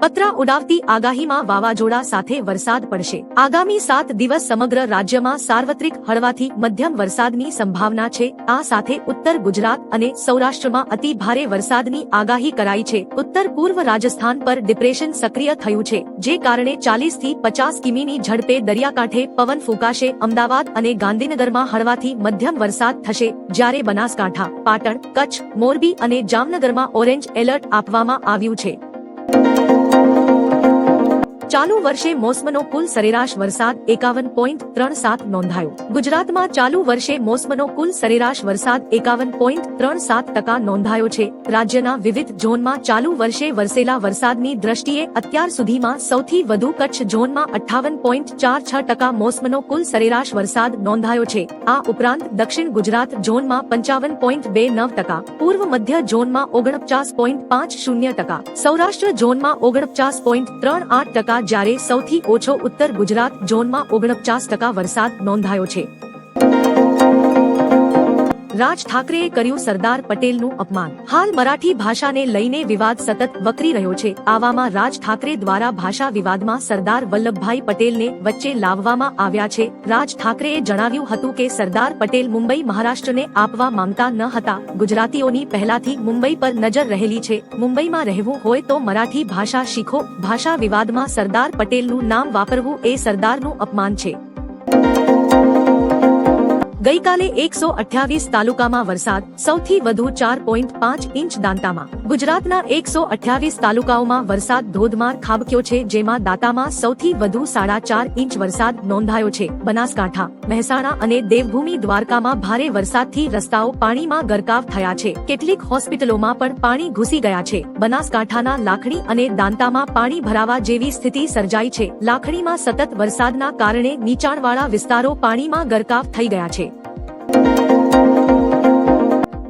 પતરા ઉડાવતી આગાહીમાં વાવાઝોડા સાથે વરસાદ પડશે. આગામી સાત દિવસ સમગ્ર રાજ્યમાં સાર્વત્રિક હળવાથી મધ્યમ વરસાદની સંભાવના છે. આ સાથે ઉત્તર ગુજરાત અને સૌરાષ્ટ્રમાં અતિ ભારે વરસાદની આગાહી કરાઈ છે. ઉત્તર પૂર્વ રાજસ્થાન પર ડિપ્રેશન સક્રિય થયું છે, જે કારણે ચાલીસથી પચાસ કિમીની ઝડપે દરિયાકાંઠે પવન ફૂંકાશે. અમદાવાદ અને ગાંધીનગરમાં હળવાથી મધ્યમ વરસાદ થશે, જ્યારે બનાસકાંઠા, પાટણ, કચ્છ, મોરબી અને જામનગરમાં ઓરેન્જ એલર્ટ આપવામાં આવ્યું છે. ચાલુ વર્ષે મોસમનો કુલ સરેરાશ વરસાદ એકાવન પોઈન્ટ ત્રણ સાત નોંધાયો. ગુજરાતમાં ચાલુ વર્ષે મોસમનો કુલ સરેરાશ વરસાદ એકાવન પોઈન્ટ ત્રણ સાત ટકા નોંધાયો છે. રાજ્યના વિવિધ ઝોનમાં ચાલુ વર્ષે વરસેલા વરસાદની દ્રષ્ટિએ અત્યાર સુધીમાં સૌથી વધુ કચ્છ ઝોનમાં અઠાવન પોઈન્ટ ચાર છ ટકા મોસમનો કુલ સરેરાશ વરસાદ નોંધાયો છે. આ ઉપરાંત દક્ષિણ ગુજરાત ઝોનમાં પંચાવન પોઈન્ટ બે નવ ટકા, પૂર્વ મધ્ય ઝોનમાં ઓગણપચાસ પોઈન્ટ પાંચ શૂન્ય ટકા, સૌરાષ્ટ્ર ઝોનમાં ઓગણપચાસ પોઈન્ટ ત્રણ આઠ ટકા જ્યારે સૌથી ઓછો ઉત્તર ગુજરાત ઝોનમાં ઓગણપચાસ ટકા વરસાદ નોંધાયો છે. રાજ ઠાકરેએ કર્યું સરદાર પટેલનું અપમાન. હાલ મરાઠી ભાષાને લઈને વિવાદ સતત વકરી રહ્યો છે. આવામાં રાજ ઠાકરે દ્વારા ભાષા વિવાદમાં સરદાર વલ્લભભાઈ પટેલને વચ્ચે લાવવામાં આવ્યા છે. રાજ ઠાકરેએ જણાવ્યું હતું કે સરદાર પટેલ મુંબઈ મહારાષ્ટ્રને આપવા માંગતા ન હતા. ગુજરાતીઓની પહેલાથી મુંબઈ પર નજર રહેલી છે. મુંબઈમાં રહેવું હોય તો મરાઠી ભાષા શીખો. ભાષા વિવાદમાં સરદાર પટેલનું નામ વાપરવું એ સરદારનું અપમાન છે. ગઈકાલે એકસો અઠ્યાવીસ તાલુકામાં વરસાદ, સૌથી વધુ ચાર પોઈન્ટ પાંચ ઇંચ દાંતામાં. ગુજરાતના એકસો અઠ્યાવીસ તાલુકાઓમાં વરસાદ ધોધમાર ખાબક્યો છે, જેમાં દાંતામાં સૌથી વધુ સાડા ચાર ઇંચ વરસાદ નોંધાયો છે. બનાસકાંઠા, મહેસાણા અને દેવભૂમિ દ્વારકામાં ભારે વરસાદથી રસ્તાઓ પાણીમાં ગરકાવ થયા છે. કેટલીક હોસ્પિટલોમાં પણ પાણી ઘૂસી ગયા છે. બનાસકાંઠાના લાખણી અને દાંતામાં પાણી ભરાવા જેવી સ્થિતિ સર્જાઈ છે. લાખણીમાં સતત વરસાદના કારણે નીચાણવાળા વિસ્તારો પાણીમાં ગરકાવ થઈ ગયા છે.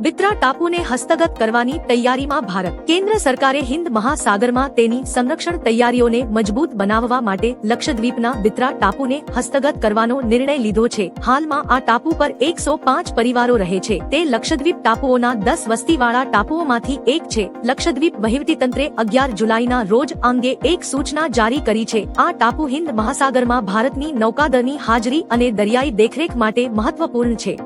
બિત્રા ટાપુને હસ્તગત કરવાની તૈયારીમાં ભારત. કેન્દ્ર સરકારે હિન્દ મહાસાગરમાં તેની સંરક્ષણ તૈયારીઓને મજબૂત બનાવવા માટે લક્ષદ્વીપના બિત્રા ટાપુને હસ્તગત કરવાનો નિર્ણય લીધો છે. હાલમાં આ ટાપુ પર એકસો પાંચ પરિવારો રહે છે. તે લક્ષદ્વીપ ટાપુઓના દસ વસ્તીવાળા ટાપુઓમાંથી એક છે. લક્ષદ્વીપ વહીવટીતંત્રે અગિયાર જુલાઈના રોજ અંગે એક સૂચના જારી કરી છે. આ ટાપુ હિન્દ મહાસાગરમાં ભારતની નૌકાદળની હાજરી અને દરિયાઈ દેખરેખ માટે મહત્વપૂર્ણ છે.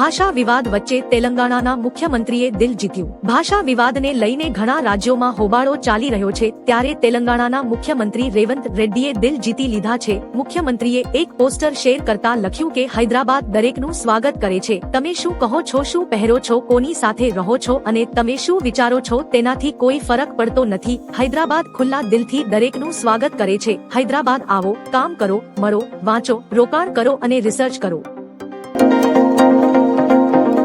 ભાષા વિવાદ વચ્ચે તેલંગાણાના મુખ્યમંત્રીએ દિલ જીત્યું. ભાષા વિવાદને લઈને ઘણા રાજ્યોમાં હોબાળો ચાલી રહ્યો છે, ત્યારે તેલંગાણાના મુખ્યમંત્રી રેવંત રેડ્ડીએ દિલ જીતી લીધા છે. મુખ્યમંત્રીએ એક પોસ્ટર શેર કરતા લખ્યું કે, હૈદરાબાદ દરેકનું સ્વાગત કરે છે. તમે શું કહો છો, શું પહેરો છો, કોની સાથે રહો છો અને તમે શું વિચારો છો, તેનાથી કોઈ ફરક પડતો નથી. હૈદરાબાદ ખુલ્લા દિલથી દરેકનું સ્વાગત કરે છે. હૈદરાબાદ આવો, કામ કરો, મળો, વાંચો, રોકાણ કરો અને રિસર્ચ કરો.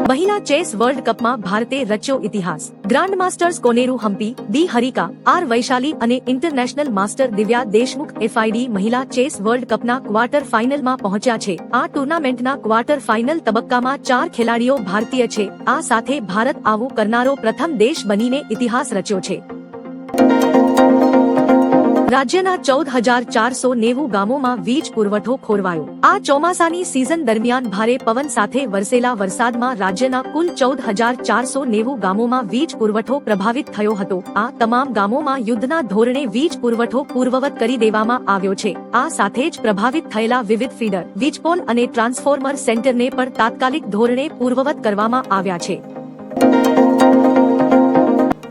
મહિલા ચેસ વર્લ્ડ કપમાં ભારતે રચ્યો ઇતિહાસ. Grand masters Koneru Humpy D Harika, R Vaishali અને international master Divya Deshmukh FID મહિલા ચેસ વર્લ્ડ કપના ક્વાર્ટર ફાઇનલમાં પહોંચ્યા છે. આ ટુર્નામેન્ટના ક્વાર્ટર ફાઇનલ તબક્કામાં ચાર ખેલાડીઓ ભારતીય છે. આ સાથે ભારત આવું કરનારો પ્રથમ દેશ બનીને ઇતિહાસ રચ્યો છે. રાજ્યના ચૌદ હજાર ચારસો નેવું ગામોમાં વીજ પુરવઠો ખોરવાયો. આ ચોમાસાની સિઝન દરમિયાન ભારે પવન સાથે વરસેલા વરસાદમાં રાજ્યના કુલ ચૌદ હજાર ચારસો નેવું ગામોમાં વીજ પુરવઠો પ્રભાવિત થયો હતો. આ તમામ ગામોમાં યુદ્ધના ધોરણે વીજ પુરવઠો પૂર્વવત કરી દેવામાં આવ્યો છે. આ સાથે જ પ્રભાવિત થયેલા વિવિધ ફીડર વીજપોલ અને ટ્રાન્સફોર્મર સેન્ટરને પણ તાત્કાલિક ધોરણે પૂર્વવત કરવામાં આવ્યા છે.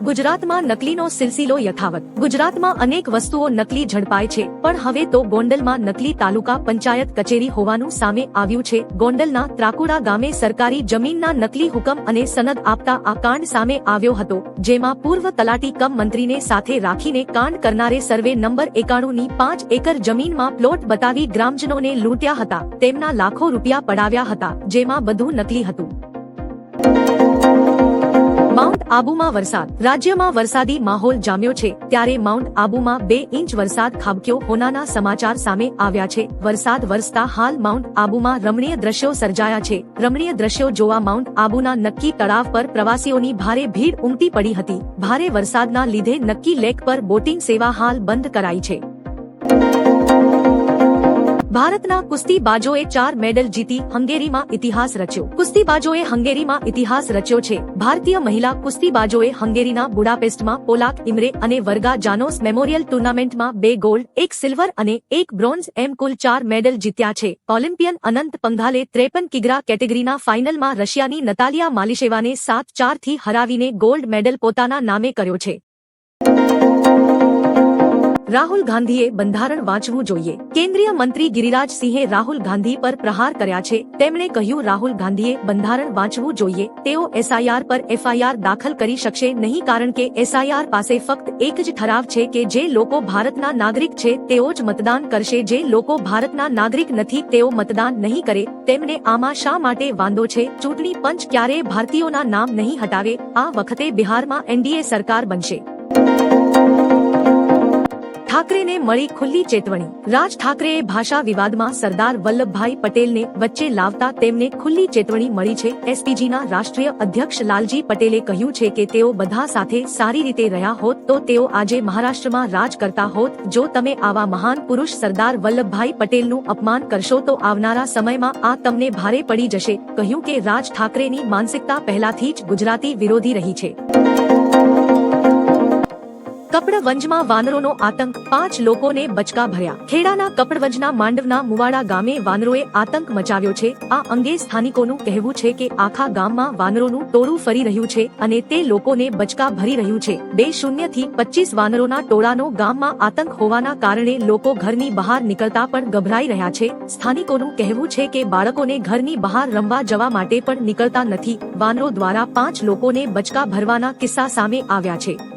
ગુજરાતમાં નકલીનો સિલસિલો યથાવત. ગુજરાતમાં અનેક વસ્તુઓ નકલી ઝડપાય છે, પણ હવે તો ગોંડલમાં નકલી તાલુકા પંચાયત કચેરી હોવાનું સામે આવ્યું છે. ગોંડલના ત્રાકુડા ગામે સરકારી જમીનના નકલી હુકમ અને સનદ આપતા આ કાંડ સામે આવ્યો હતો, જેમાં પૂર્વ તલાટી કમ મંત્રીને સાથે રાખીને કાંડ કરનારે સર્વે નંબર એકાણું ની પાંચ એકર જમીનમાં પ્લોટ બતાવી ગ્રામજનોને લૂંટ્યા હતા. તેમના લાખો રૂપિયા પડાવ્યા હતા, જેમાં બધું નકલી હતું. આબુમાં વરસાદ. રાજ્યમાં વરસાદી માહોલ જામ્યો છે. ત્યારે માઉન્ટ આબુમાં બે ઇંચ વરસાદ ખાબક્યો હોનાના સમાચાર સામે આવ્યા છે. વરસાદ વરસતા હાલ માઉન્ટ આબુમાં રમણીય દ્રશ્યો સર્જાયા છે. રમણીય દ્રશ્યો જોવા માઉન્ટ આબુના નક્કી તળાવ પર પ્રવાસીઓની ભારે ભીડ ઉમટી પડી હતી. ભારે વરસાદના લીધે નક્કી લેક પર બોટિંગ સેવા હાલ બંધ કરાઈ છે. ભારતના કુસ્તીબાજોએ ચાર મેડલ જીતી હંગેરીમાં ઇતિહાસ રચ્યો. કુસ્તીબાજોએ હંગેરીમાં ઇતિહાસ રચ્યો છે. ભારતીય મહિલા કુસ્તીબાજોએ હંગેરીના બુડાપેસ્ટમાં પોલાક ઇમરે અને વર્ગા જાનોસ મેમોરિયલ ટુર્નામેન્ટમાં બે ગોલ્ડ, એક સિલ્વર અને એક બ્રોન્ઝ એમ કુલ ચાર મેડલ જીત્યા છે. ઓલિમ્પિયન અનંત પંઘાલે ત્રેપન કિગ્રા કેટેગરીના ફાઇનલમાં રશિયાની નતાલિયા માલિશેવાને સાત ચારથી હરાવીને ગોલ્ડ મેડલ પોતાના નામે કર્યો છે. રાહુલ ગાંધીએ બંધારણ વાંચવું જોઈએ. કેન્દ્રીય મંત્રી ગિરિરાજ સિંહે રાહુલ ગાંધી પર પ્રહાર કર્યા છે. તેમણે કહ્યું, રાહુલ ગાંધીએ બંધારણ વાંચવું જોઈએ. તેઓ એસઆઈઆર પર એફઆઈઆર દાખલ કરી શકશે નહીં કારણ કે એસઆઈઆર પાસે ફક્ત એક જ ઠરાવ છે કે જે લોકો ભારતના નાગરિક છે, તેઓ જ મતદાન કરશે. જે લોકો ભારતના નાગરિક નથી, તેઓ મતદાન નહીં કરે. તેમને આમાં શા માટે વાંધો છે? ચૂંટણી પંચ ક્યારેય ભારતીયોના નામ નહીં હટાવે. આ વખતે બિહારમાં એનડીએ સરકાર બનશે. ઠાકરેને મળી ખુલ્લી ચેતવણી. રાજ ઠાકરેએ ભાષા વિવાદમાં સરદાર વલ્લભભાઈ પટેલને વચ્ચે લાવતા તેમને ખુલ્લી ચેતવણી મળી છે. એસપીજીના રાષ્ટ્રીય અધ્યક્ષ લાલજી પટેલે કહ્યું છે કે તેઓ બધા સાથે સારી રીતે રહ્યા હોત તો તેઓ આજે મહારાષ્ટ્રમાં રાજ કરતા હોત. જો તમે આવા મહાન પુરુષ સરદાર વલ્લભભાઈ પટેલનું અપમાન કરશો તો આવનારા સમયમાં આ તમને ભારે પડી જશે. કહ્યું કે રાજ ઠાકરેની માનસિકતા પહેલાથી જ ગુજરાતી વિરોધી રહી છે. કપડવંજમાં વાનરોનો આતંક, પાંચ લોકોને બચકા ભર્યા. ખેડાના કપડવંજના માંડવના મુવાડા ગામે વાનરોએ આતંક મચાવ્યો છે. આ અંગે સ્થાનિકોનું કહેવું છે કે આખા ગામમાં વાનરોનું ટોળું ફરી રહ્યું છે અને તે લોકોને બચકા ભરી રહ્યું છે. બે શૂન્યથી પચીસ વાનરોના ટોળાનો ગામમાં આતંક હોવાના કારણે લોકો ઘરની બહાર નીકળતા પણ ગભરાઈ રહ્યા છે. સ્થાનિકોનું કહેવું છે કે બાળકોને ઘરની બહાર રમવા જવા માટે પણ નીકળતા નથી. વાનરો દ્વારા પાંચ લોકોને બચકા ભરવાના કિસ્સા સામે આવ્યા છે.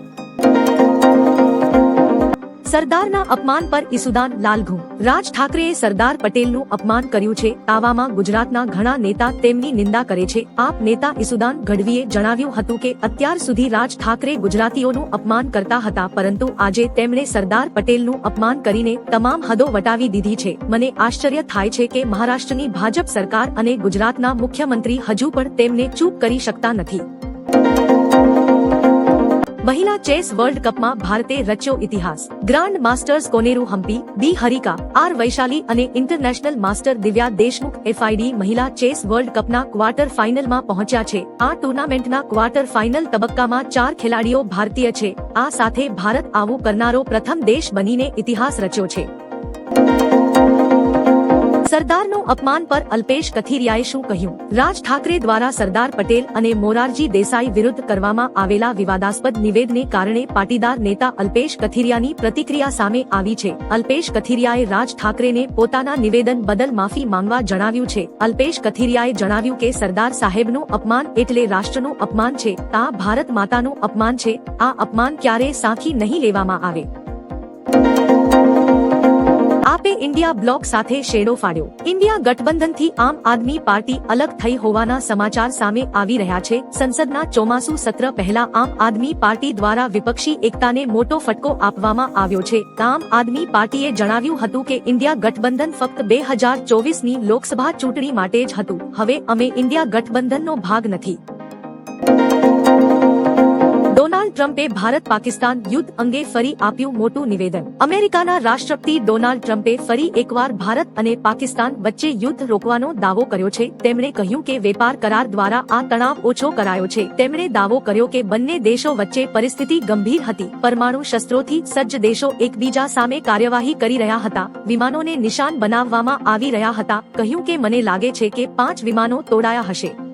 સરદારના અપમાન પર ઈસુદાન લાલઘું રાજ ઠાકરેએ સરદાર પટેલનું અપમાન કર્યું છે, આવામાં ગુજરાતના ઘણા નેતા તેમની નિંદા કરે છે. આપ નેતા ઈસુદાન ગઢવીએ જણાવ્યું હતું કે, અત્યાર સુધી રાજ ઠાકરે ગુજરાતીઓનું અપમાન કરતા હતા, પરંતુ આજે તેમણે સરદાર પટેલનું અપમાન કરીને તમામ હદો વટાવી દીધી છે. મને આશ્ચર્ય થાય છે કે મહારાષ્ટ્રની ભાજપ સરકાર અને ગુજરાતના મુખ્યમંત્રી હજુ પણ તેમને ચૂપ કરી શકતા નથી. મહિલા ચેસ વર્લ્ડ કપમાં ભારતે રચ્યો ઇતિહાસ. Grand masters Koneru Humpy, B Harika, R Vaishali અને international master Divya Deshmukh FID મહિલા ચેસ વર્લ્ડ કપના ક્વાર્ટર ફાઇનલમાં પહોંચ્યા છે. આ ટુર્નામેન્ટના ક્વાર્ટર ફાઇનલ તબક્કામાં ચાર ખેલાડીઓ ભારતીય છે. આ સાથે ભારત આવું કરનારો પ્રથમ દેશ બનીને ઇતિહાસ રચ્યો છે. સરદારનું અપમાન પર અલ્પેશ કથિરિયાએ શું કહ્યું? રાજ ઠાકરે દ્વારા સરદાર પટેલ અને મોરારજી દેસાઈ વિરુદ્ધ કરવામાં આવેલા વિવાદાસ્પદ નિવેદને કારણે પાટીદાર નેતા અલ્પેશ કથિરિયાની પ્રતિક્રિયા સામે આવી છે. અલ્પેશ કથિરિયાએ રાજ ઠાકરેને પોતાના નિવેદન બદલ માફી માંગવા જણાવ્યું છે. અલ્પેશ કથિરિયાએ જણાવ્યું કે સરદાર સાહેબનું અપમાન એટલે રાષ્ટ્રનું અપમાન છે. આ ભારત માતાનું અપમાન છે. આ અપમાન ક્યારેય સાંખી નહીં લેવામાં આવે. આપે ઇન્ડિયા બ્લોક સાથે શેડો ફાડ્યો. ઇન્ડિયા ગઠબંધનથી આમ આદમી પાર્ટી અલગ થઈ હોવાના સમાચાર સામે આવી રહ્યા છે. સંસદના ચોમાસુ સત્ર પહેલા આમ આદમી પાર્ટી દ્વારા વિપક્ષી એકતાને મોટો ફટકો આપવામાં આવ્યો છે. આમ આદમી પાર્ટીએ જણાવ્યું હતું કે ઇન્ડિયા ગઠબંધન ફક્ત બે હજાર ચોવીસની લોકસભા ચૂંટણી માટે જ હતું. હવે અમે ઇન્ડિયા ગઠબંધનનો ભાગ નથી. ડોનાલ્ડ ટ્રમ્પે ભારત પાકિસ્તાન યુદ્ધ અંગે ફરી આપ્યું મોટું નિવેદન. અમેરિકાના રાષ્ટ્રપતિ ડોનાલ્ડ ટ્રમ્પે ફરી એકવાર ભારત અને પાકિસ્તાન વચ્ચે યુદ્ધ રોકવાનો દાવો કર્યો છે. તેમણે કહ્યું કે વેપાર કરાર દ્વારા આ તણાવ ઓછો કરાયો છે. તેમણે દાવો કર્યો કે બંને દેશો વચ્ચે પરિસ્થિતિ ગંભીર હતી. પરમાણુ શસ્ત્રોથી સજ્જ દેશો એકબીજા સામે કાર્યવાહી કરી રહ્યા હતા. વિમાનોને નિશાન બનાવવામાં આવી રહ્યા હતા. કહ્યું કે મને લાગે છે કે પાંચ વિમાનો તોડાયા હશે.